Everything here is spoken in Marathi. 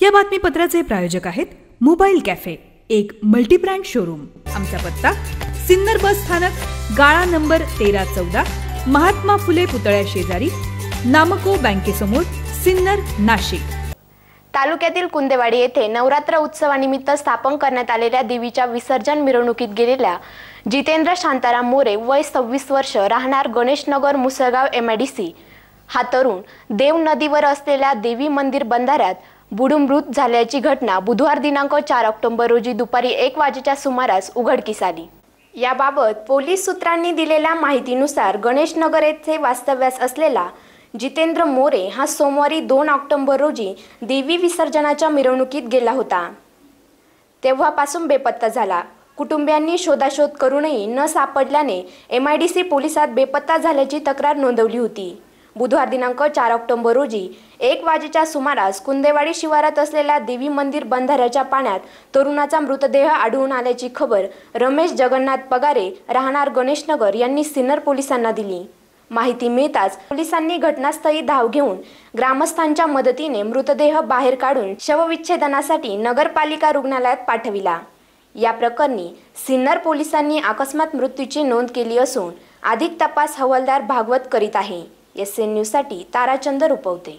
या बातमीपत्राचे प्रायोजक आहेत मोबाईल कॅफे एक मल्टीब्रँड शोरूम. आमचा पत्ता सिन्नर बस स्थानक गाळा नंबर तेरा चौदा महात्मा फुले पुतळ्या शेजारी नामको बँकेसमोर सिन्नर नाशिक. तालुक्यातील कुंदेवाडी येथे नवरात्र उत्सवानिमित्त स्थापन करण्यात आलेल्या देवीच्या विसर्जन मिरवणुकीत गेलेल्या जितेंद्र शांताराम मोरे वय सव्वीस वर्ष राहणार गणेशनगर मुसळगाव एमआयडीसी हा तरुण देव नदीवर असलेल्या देवी मंदिर बंधाऱ्यात बुडून मृत झाल्याची घटना बुधवार दिनांक चार ऑक्टोबर रोजी दुपारी एक वाजेच्या सुमारास उघडकीस आली. याबाबत पोलीस सूत्रांनी दिलेल्या माहितीनुसार गणेशनगर येथे वास्तव्यास असलेला जितेंद्र मोरे हा सोमवारी दोन ऑक्टोबर रोजी देवी विसर्जनाच्या मिरवणुकीत गेला होता. तेव्हापासून बेपत्ता झाला. कुटुंबियांनी शोधाशोध करूनही न सापडल्याने एम आय डी सी पोलिसात बेपत्ता झाल्याची तक्रार नोंदवली होती. बुधवार दिनांक चार ऑक्टोबर रोजी एक वाजेच्या सुमारास कुंदेवाडी शिवारात असलेल्या देवी मंदिर बंधाऱ्याच्या पाण्यात तरुणाचा मृतदेह आढळून आल्याची खबर रमेश जगन्नाथ पगारे राहणार गणेशनगर यांनी सिन्नर पोलिसांना दिली. माहिती मिळताच पोलिसांनी घटनास्थळी धाव घेऊन ग्रामस्थांच्या मदतीने मृतदेह बाहेर काढून शवविच्छेदनासाठी नगरपालिका रुग्णालयात पाठविला. या प्रकरणी सिन्नर पोलिसांनी अकस्मात मृत्यूची नोंद केली असून अधिक तपास हवालदार भागवत करीत आहे. एस एन न्यूजसाठी ताराचंद रुपवते.